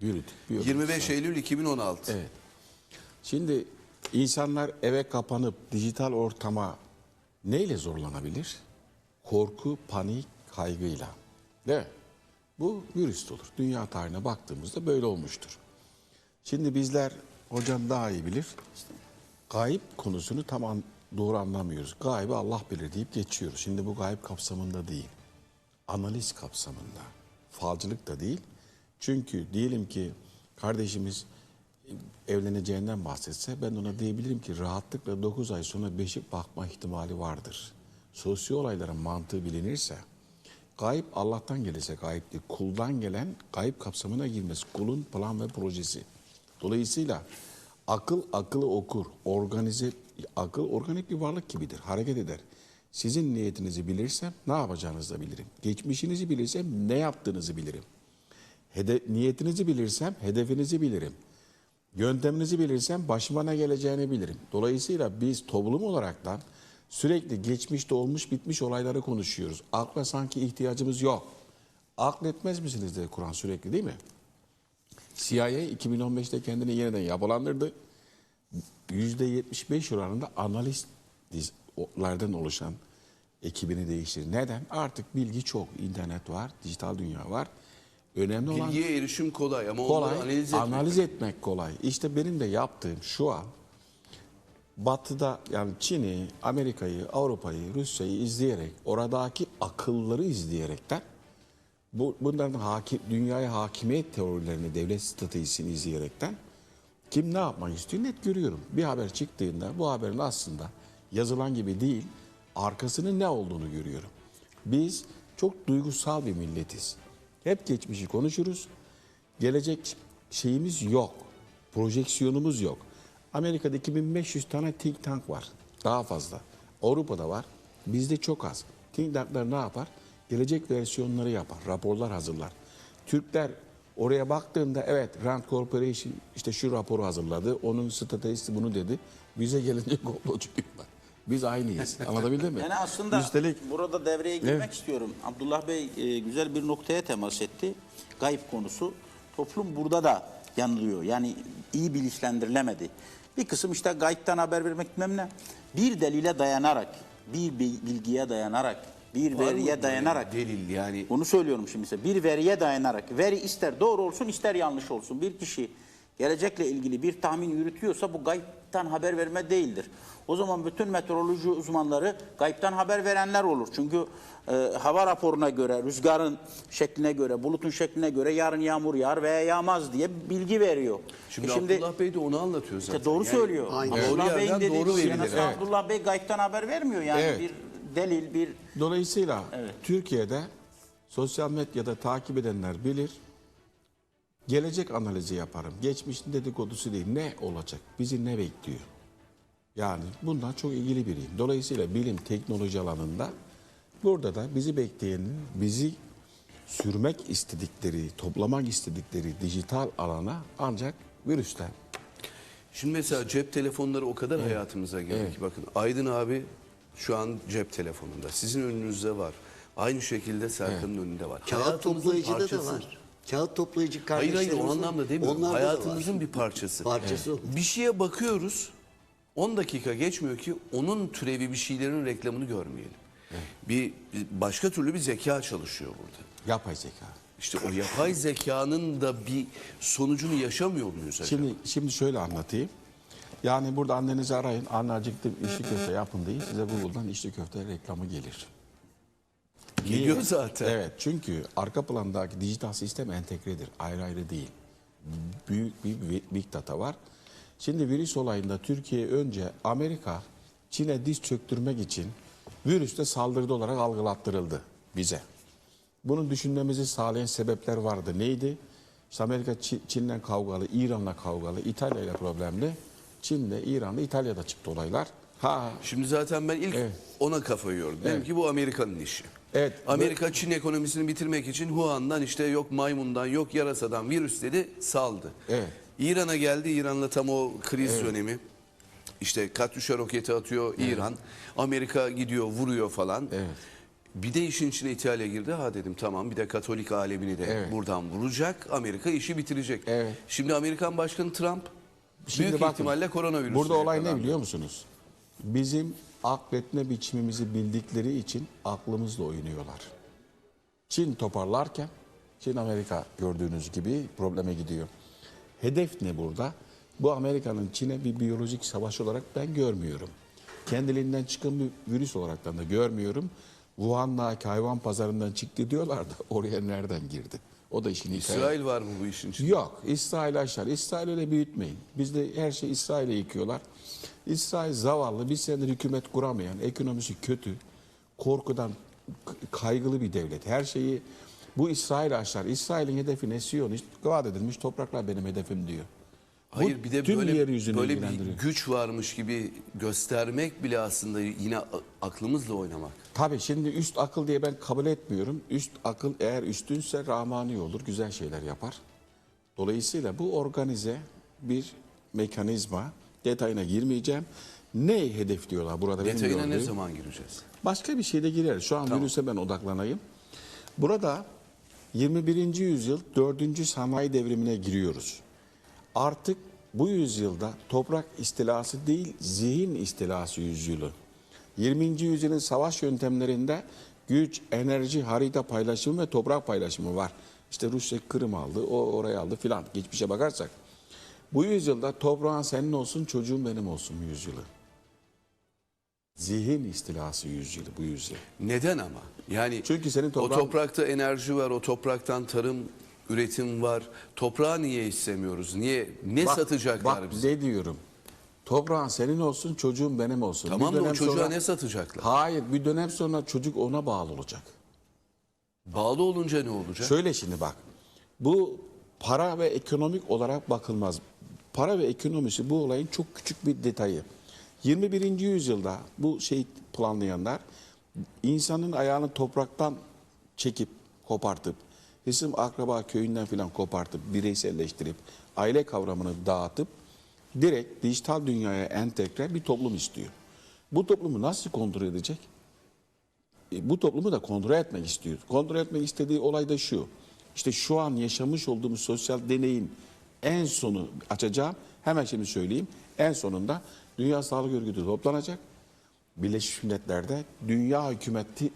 Bir yol. 25 Eylül 2016. Evet. Şimdi insanlar eve kapanıp dijital ortama neyle zorlanabilir? Korku, panik, kaygıyla. Değil mi? Bu virüs olur. Dünya tarihine baktığımızda böyle olmuştur. Şimdi bizler, hocam daha iyi bilir, gayip konusunu tam an- doğru anlamıyoruz. Gaybi Allah bilir deyip geçiyoruz. Şimdi bu gayb kapsamında değil. Analiz kapsamında. Falcılık da değil. Çünkü diyelim ki kardeşimiz evleneceğinden bahsetse ben ona diyebilirim ki rahatlıkla 9 ay sonra beşik bakma ihtimali vardır. Sosyo olayların mantığı bilinirse gayip Allah'tan gelirse gayip değil, kuldan gelen gayip kapsamına girmez. Kulun plan ve projesi. Dolayısıyla akıl akıllı okur, organize akıl organik bir varlık gibidir, hareket eder. Sizin niyetinizi bilirsem ne yapacağınızı da bilirim. Geçmişinizi bilirsem ne yaptığınızı bilirim. Hede, niyetinizi bilirsem hedefinizi bilirim. Yönteminizi bilirsem başıma ne geleceğini bilirim. Dolayısıyla biz toplum olaraktan sürekli geçmişte olmuş bitmiş olayları konuşuyoruz. Akla sanki ihtiyacımız yok. Akletmez misiniz diye Kur'an sürekli değil mi? CIA 2015'te kendini yeniden yapılandırdı. %75 oranında analistlerden oluşan ekibini değiştirdi. Neden? Artık bilgi çok. internet var, dijital dünya var. Önemli olan Bilgiye erişim kolay ama kolay, onları analiz etmek. analiz etmek kolay. İşte benim de yaptığım şu an Batı'da yani Çin'i, Amerika'yı, Avrupa'yı, Rusya'yı izleyerek, oradaki akılları izleyerekten bu, bunların hakim, dünyaya hakimiyet teorilerini, devlet stratejisini izleyerekten kim ne yapmak istiyor net görüyorum. Bir haber çıktığında bu haberin aslında yazılan gibi değil, arkasının ne olduğunu görüyorum. Biz çok duygusal bir milletiz. Hep geçmişi konuşuruz. Gelecek şeyimiz yok. Projeksiyonumuz yok. Amerika'da 2500 tane think tank var. Daha fazla. Avrupa'da var. Bizde çok az. Think tanklar ne yapar? Gelecek versiyonları yapar. Raporlar hazırlar. Türkler oraya baktığında evet Rand Corporation işte şu raporu hazırladı. Onun stratejisti bunu dedi. Bize gelince komplocu diyorlar. Biz aynıyız. Anlatabildim mi? Yani aslında Üstelik burada devreye girmek Evet. istiyorum. Abdullah Bey e, güzel bir noktaya temas etti. Gayb konusu. Toplum burada da yanılıyor. Yani iyi bilinçlendirilemedi. Bir kısım işte gaybtan haber vermek bilmem ne. Bir delile dayanarak, bir bil- bilgiye dayanarak, bir Var veriye dayanarak. delil yani? Bunu söylüyorum şimdi size. Bir veriye dayanarak. Veri ister doğru olsun ister yanlış olsun. Bir kişi gelecekle ilgili bir tahmin yürütüyorsa bu gaybtan haber verme değildir. O zaman bütün meteoroloji uzmanları gaybtan haber verenler olur. Çünkü e, hava raporuna göre, rüzgarın şekline göre, bulutun şekline göre yarın yağmur yağar veya yağmaz diye bilgi veriyor. Şimdi, E Abdullah Bey de onu anlatıyor zaten. işte doğru Yani söylüyor. Doğru Abdullah Bey'in yerden dediği doğru doğru verilir. Evet. Abdullah Bey gaybtan haber vermiyor. Yani Evet. bir delil, bir Dolayısıyla Evet. Türkiye'de sosyal medyada takip edenler bilir. Gelecek analizi yaparım. Geçmişin dedikodusu değil. Ne olacak? Bizi ne bekliyor? Yani bundan çok ilgili biriyim. Dolayısıyla bilim, teknoloji alanında burada da bizi bekleyenin, bizi sürmek istedikleri, toplamak istedikleri dijital alana ancak virüsten. Şimdi mesela cep telefonları o kadar hayatımıza girdi ki bakın Aydın abi şu an cep telefonunda. Sizin önünüzde var. Aynı şekilde Serkan'ın önünde var. Kağıt Hayatımızın toplayıcıda da var. Kağıt toplayıcı Hayır hayır o anlamda demiyorum. onlarda da Hayatımızın bir parçası. Parçası o. Bir şeye bakıyoruz 10 dakika geçmiyor ki onun türevi bir şeylerin reklamını görmeyelim. Bir, bir başka türlü bir zeka çalışıyor burada. Yapay zeka. İşte o yapay zekanın da bir sonucunu yaşamıyor muyuz acaba? Şimdi şimdi şöyle anlatayım. Yani burada annenizi arayın. Anne acıktım içli köfte yapın deyin. Size Google'dan içli köfte reklamı gelir. Geliyor zaten. Evet çünkü arka plandaki dijital sistem entegredir. Ayrı ayrı değil. Büyük bir bi- big data var. Şimdi virüs olayında Türkiye önce Amerika Çin'e diz çöktürmek için virüste saldırıda olarak algılattırıldı bize. Bunu düşünmemizi sağlayan sebepler vardı. Neydi? İşte Amerika Çi- Çin'le kavgalı, İran'la kavgalı, İtalya'yla problemli. Çin'le, İran'la, İtalya'da çıktı olaylar. Ha, Şimdi zaten ben ilk Evet. ona kafayı yordum. Dedim Evet. ki bu Amerika'nın işi. Evet. Amerika Çin ekonomisini bitirmek için Wuhan'dan işte yok maymundan yok yarasadan virüs dedi saldı. Evet. İran'a geldi İran'la tam o kriz dönemi. İşte Katyusha roketi atıyor İran. Amerika gidiyor vuruyor falan. Evet. Bir de işin içine İtalya girdi. Ha dedim tamam bir de Katolik alemini de Evet. buradan vuracak. Amerika işi bitirecek. Evet. Şimdi Amerikan Başkanı Trump büyük bakın, ihtimalle koronavirüs. Burada olay ne biliyor musunuz? Bizim akletme biçimimizi bildikleri için aklımızla oynuyorlar. Çin toparlarken Çin Amerika gördüğünüz gibi probleme gidiyor. Hedef ne burada? Bu Amerika'nın Çin'e bir biyolojik savaş olarak ben görmüyorum. Kendiliğinden çıkan bir virüs olarak da görmüyorum. Wuhan'daki hayvan pazarından çıktı diyorlar da oraya nereden girdi? O da işin hikayesi. İsrail var mı bu işin içinde? Yok. İsrail aşar. İsrail öyle büyütmeyin. Bizde her şey İsrail'e yıkıyorlar. İsrail zavallı. Bir senedir hükümet kuramayan, ekonomisi kötü, korkudan kaygılı bir devlet. Her şeyi bu İsrail aşar. İsrail'in hedefi ne? Siyonist. Vaat edilmiş topraklar benim hedefim diyor. Hayır bir de tüm böyle, yeryüzünü böyle bir güç varmış gibi göstermek bile aslında yine aklımızla oynamak. Tabii şimdi üst akıl diye ben kabul etmiyorum. Üst akıl eğer üstünse rahmani olur, güzel şeyler yapar. Dolayısıyla bu organize bir mekanizma. Detayına girmeyeceğim. Ne hedefliyorlar burada benim Detayına ne zaman gireceğiz? Başka bir şeyde gireriz. Şu an virüse ben odaklanayım. Burada 21. yüzyıl 4. sanayi devrimine giriyoruz. Artık bu yüzyılda toprak istilası değil zihin istilası yüzyılı. 20. yüzyılın savaş yöntemlerinde güç, enerji, harita paylaşımı ve toprak paylaşımı var. İşte Rusya Kırım aldı, o oraya aldı filan. Geçmişe bakarsak. Bu yüzyılda toprağın senin olsun, çocuğun benim olsun yüzyılı. Zihin istilası yüzyılı bu yüzyıl. Neden ama? Yani Çünkü senin o toprağın- toprakta enerji var, o topraktan tarım, üretim var. Toprağı niye istemiyoruz? Niye ne Bak- satacaklar bak bize? ne diyorum. Toprağın senin olsun, çocuğun benim olsun. Tamam da o çocuğa sonra- ne satacaklar? Hayır, bir dönem sonra çocuk ona bağlı olacak. Bağlı olunca ne olacak? Şöyle şimdi bak. Bu para ve ekonomik olarak bakılmaz. Para ve ekonomisi bu olayın çok küçük bir detayı. 21. yüzyılda bu şeyi planlayanlar insanın ayağını topraktan çekip kopartıp isim akraba köyünden filan kopartıp bireyselleştirip aile kavramını dağıtıp direkt dijital dünyaya entegre bir toplum istiyor. Bu toplumu nasıl kontrol edecek? E, bu toplumu da kontrol etmek istiyor. Kontrol etmek istediği olay da şu. İşte şu an yaşamış olduğumuz sosyal deneyin en sonu açacağım. Hemen şimdi söyleyeyim. En sonunda Dünya Sağlık Örgütü toplanacak. Birleşmiş Milletler'de dünya hükümeti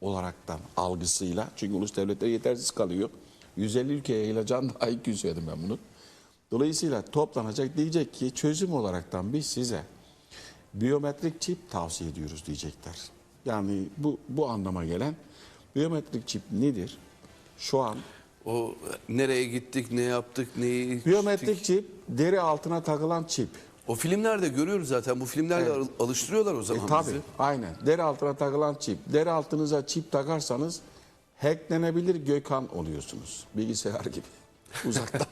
olaraktan algısıyla çünkü ulus devletler yetersiz kalıyor. 150 ülkeye yayılacağını daha ilk gün söyledim ben bunu. Dolayısıyla toplanacak diyecek ki çözüm olaraktan biz size biyometrik çip tavsiye ediyoruz diyecekler. Yani bu bu anlama gelen biyometrik çip nedir? Şu an O nereye gittik, ne yaptık, neyi biyometrik çip deri altına takılan çip. O filmlerde görüyoruz zaten. Bu filmlerle al- alıştırıyorlar o E, zaman tabii bizi. aynen. Deri altına takılan çip. Deri altınıza çip takarsanız hacklenebilir Gökhan oluyorsunuz. Bilgisayar gibi. Uzaktan.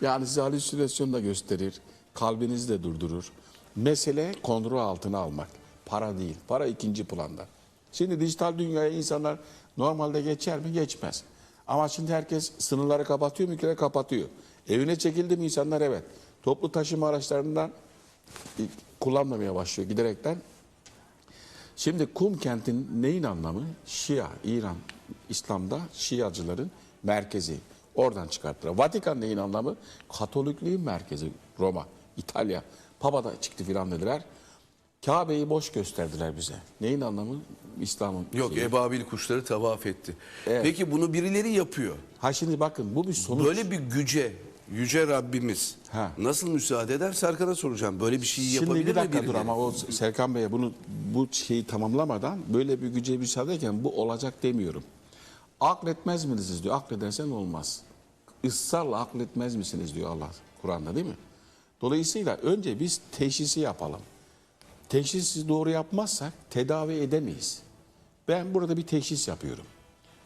yani size halüsinasyon da gösterir. Kalbinizi de durdurur. Mesele kontrol altına almak. Para değil. Para ikinci planda. Şimdi dijital dünyaya insanlar normalde geçer mi? Geçmez. Ama şimdi herkes sınırları kapatıyor mu? Kapatıyor. Evine çekildi mi insanlar? Evet. Toplu taşıma araçlarından kullanmamaya başlıyor giderekten. Şimdi Kum kentin neyin anlamı? Şia, İran, İslam'da Şiacıların merkezi. Oradan çıkarttılar. Vatikan neyin anlamı? Katolikliğin merkezi. Roma, İtalya. Papa da çıktı filan dediler. Kabe'yi boş gösterdiler bize. Neyin anlamı? İslam'ın Yok şeyi. ebabil kuşları tavaf etti. Evet. Peki bunu birileri yapıyor. Ha şimdi bakın bu bir sonuç. Böyle bir güce yüce Rabbimiz Ha. nasıl müsaade eder Serkan'a soracağım. Böyle bir şeyi Şimdi yapabilir bir mi dakika dur ama o Serkan Bey'e bunu bu şeyi tamamlamadan böyle bir güce müsaade ederken bu olacak demiyorum. Akletmez misiniz diyor. Akledersen olmaz. Israrla akletmez misiniz diyor Allah Kur'an'da değil mi? Dolayısıyla önce biz teşhisi yapalım. Teşhisi doğru yapmazsak tedavi edemeyiz. Ben burada bir teşhis yapıyorum.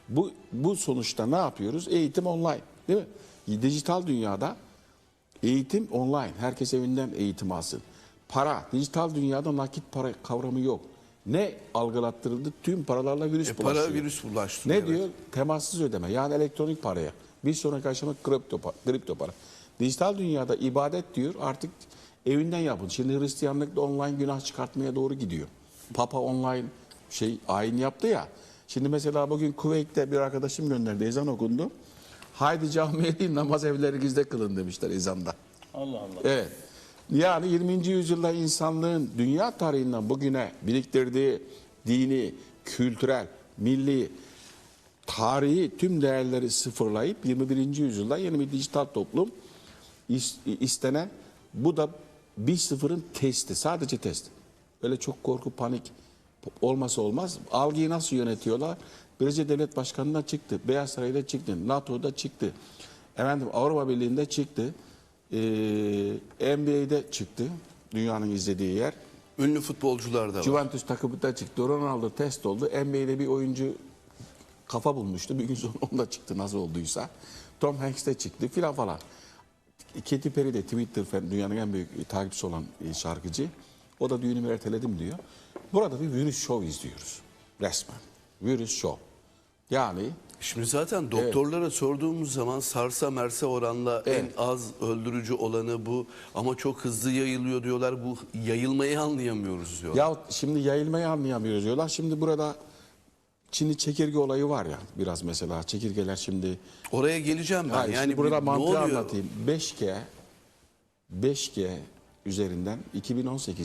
Bu, bu sonuçta ne yapıyoruz? Eğitim online değil mi? Dijital dünyada eğitim online. Herkes evinden eğitim alsın. Para, dijital dünyada nakit para kavramı yok. Ne algılattırıldı? Tüm paralarla virüs E, para bulaşıyor. virüs bulaştırıyor. Ne diyor? Temassız ödeme. Yani elektronik paraya. Bir sonraki aşama kripto, kripto para. Dijital dünyada ibadet diyor artık evinden yapın. Şimdi Hristiyanlık da online günah çıkartmaya doğru gidiyor. Papa online şey ayin yaptı ya. Şimdi mesela bugün Kuveyt'te bir arkadaşım gönderdi ezan okundu. Haydi camiye değil namaz evlerinizde kılın demişler ezanda. Allah Allah. Evet. Yani 20. yüzyılda insanlığın dünya tarihinden bugüne biriktirdiği dini, kültürel, milli, tarihi tüm değerleri sıfırlayıp 21. yüzyılda yeni bir dijital toplum is- istenen bu da bir sıfırın testi. Sadece test. Öyle çok korku, panik olmasa olmaz. Algıyı nasıl yönetiyorlar? Brezilya Devlet Başkanı'ndan çıktı. Beyaz Saray'da çıktı. NATO'da çıktı. Efendim Avrupa Birliği'nde çıktı. Ee, NBA'de çıktı. Dünyanın izlediği yer. Ünlü futbolcular da var. Juventus takımında çıktı. Ronaldo test oldu. NBA'de bir oyuncu kafa bulmuştu. Bir gün sonra onda çıktı nasıl olduysa. Tom Hanks de çıktı filan falan. Katy Perry de Twitter dünyanın en büyük takipçisi olan e, şarkıcı. O da düğünümü erteledim diyor. Burada bir virüs show izliyoruz. Resmen. Virüs show. Yani Şimdi zaten doktorlara sorduğumuz zaman sarsa merse oranla Evet. en az öldürücü olanı bu ama çok hızlı yayılıyor diyorlar. Bu yayılmayı anlayamıyoruz diyorlar. ya şimdi yayılmayı anlayamıyoruz diyorlar. Şimdi burada Çinli çekirge olayı var ya biraz mesela çekirgeler şimdi Oraya geleceğim ben. Yani şimdi burada mantığı anlatayım. 5G 5G üzerinden 2018